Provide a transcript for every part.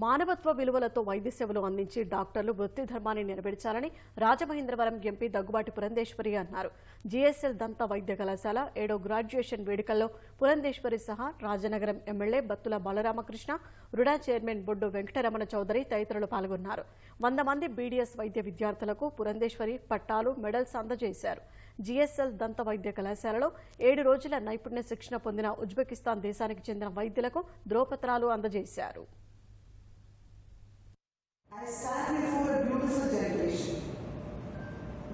మానవత్వ విలువలతో వైద్య సేవలు అందించి డాక్టర్లు వృత్తి ధర్మాన్ని నెరవేర్చాలని రాజమహేంద్రవరం ఎంపీ దగ్గుబాటి పురంధేశ్వరి అన్నారు. జీఎస్ఎల్ దంత వైద్య కళాశాల ఏడో గ్రాడ్యుయేషన్ వేడుకల్లో పురంధేశ్వరి సహా Rajanagaram MLA Battula Balaramakrishna RUDA chairman Boddu Venkataramana Chowdary తదితరులు పాల్గొన్నారు. వంద మంది బీడీఎస్ వైద్య విద్యార్థులకు పురంధేశ్వరి పట్టాలు మెడల్స్ అందజేశారు. జీఎస్ఎల్ దంత వైద్య కళాశాలలో ఏడు రోజుల నైపుణ్య శిక్షణ పొందిన ఉజ్బెకిస్తాన్ దేశానికి చెందిన వైద్యులకు ద్రోపత్రాలు అందజేశారు. Stand before a beautiful generation.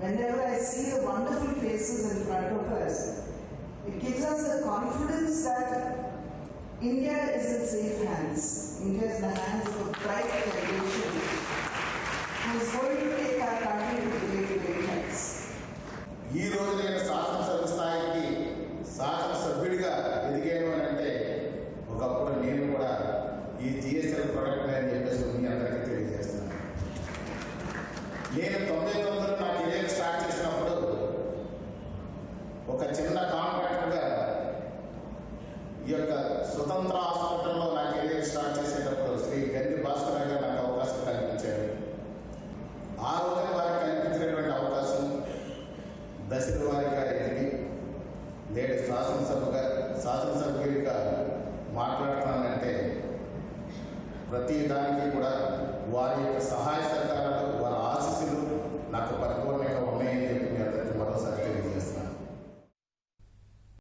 Whenever I see the wonderful faces in front of us, it gives us the confidence that India is in safe నేను తొంభై వందలు నా కెరీర్ స్టార్ట్ చేసినప్పుడు ఒక చిన్న కాంట్రాక్టర్గా ఈ యొక్క స్వతంత్ర హాస్పిటల్లో నా కెరీర్ స్టార్ట్ చేసేటప్పుడు శ్రీ గండి భాస్కర్ గారు నాకు అవకాశం కల్పించారు. ఆ రోజున వారికి కల్పించినటువంటి అవకాశం దశల వారిగా ఎదిగి నేడు శాసనసభగా శాసనసభ్యుడిగా మాట్లాడుతున్నానంటే ప్రతి దానికి కూడా వారి యొక్క సహాయ సహకారాలు వారి